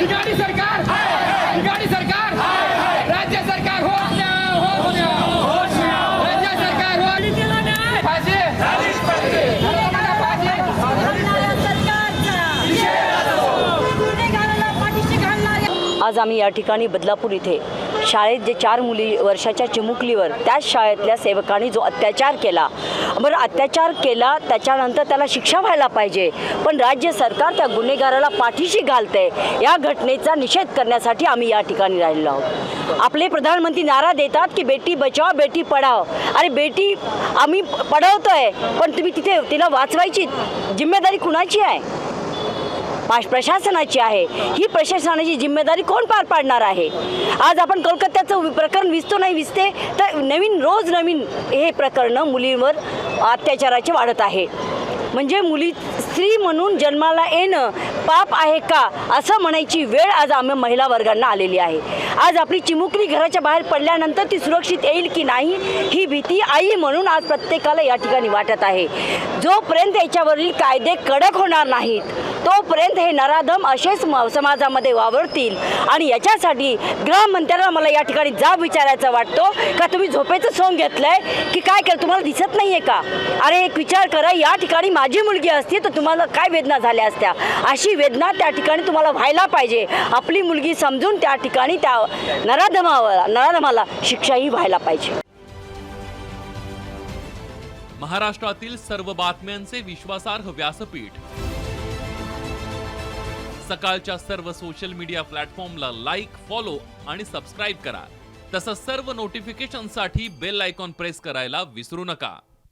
बिगाडी सरकार बिगाडी सरकार राज्य सरकार हो हो द्या. राज्य सरकार हो आज आम्ही या ठिकाणी बदलापूर इथे शाळेत जे चार मुली वर्षाच्या चिमुकलीवर त्याच शाळेतल्या सेवकांनी जो अत्याचार केला. बरं अत्याचार केला त्याच्यानंतर त्याला शिक्षा व्हायला पाहिजे. पण राज्य सरकार त्या गुन्हेगाराला पाठीशी घालते या घटनेचा निषेध करण्यासाठी आम्ही या ठिकाणी राहिलो आहोत. आपले प्रधानमंत्री नारा देतात की बेटी बचाव बेटी पढाव अरे बेटी आम्ही पढवतोय पण तुम्ही तिथे तिला वाचवायची जिम्मेदारी कुणाची आहे? प्रशासनाची आहे. ही प्रशासनाची जिम्मेदारी कोण पार पाडणार आहे? आज आपण कोलकात्याचं प्रकरण विसतो नाही विसते तर नवीन रोज नवीन हे प्रकरणं मुलींवर अत्याचाराचे वाढत आहे. म्हणजे मुली स्त्री म्हणून जन्माला येणं पाप आहे का असं म्हणायची वेळ आज आम्ही महिला वर्गांना आलेली आहे. आज आपली चिमुकली घराच्या बाहेर पडल्यानंतर ती सुरक्षित येईल की नाही ही भीती आई म्हणून आज प्रत्येकाला या ठिकाणी वाटत आहे. जोपर्यंत याच्यावरील कायदे कडक होणार नाहीत तोपर्यंत हे नराधम असेच म- समाजामध्ये वावरतील. आणि याच्यासाठी गृहमंत्र्यांना मला या ठिकाणी जाब विचारायचा वाटतो. का तुम्ही झोपेचं सोंग घेतलंय? की काय केलं? तुम्हाला दिसत नाही आहे का? अरे एक विचार करा या ठिकाणी माझी मुलगी असती तर तुम्हाला काय वेदना झाल्या असत्या? अशी वेदना त्या ठिकाणी तुम्हाला व्हायला पाहिजे. आपली मुलगी समजून त्या ठिकाणी त्या नराधमावर नराधमाला शिक्षाही व्हायला पाहिजे. महाराष्ट्रातील सर्व बातम्यांचे विश्वासार्ह व्यासपीठ. सकाळच्या सर्व सोशल मीडिया प्लॅटफॉर्मला लाईक फॉलो आणि सबस्क्राईब करा. तसंच सर्व नोटिफिकेशनसाठी बेल आयकॉन प्रेस करायला विसरू नका.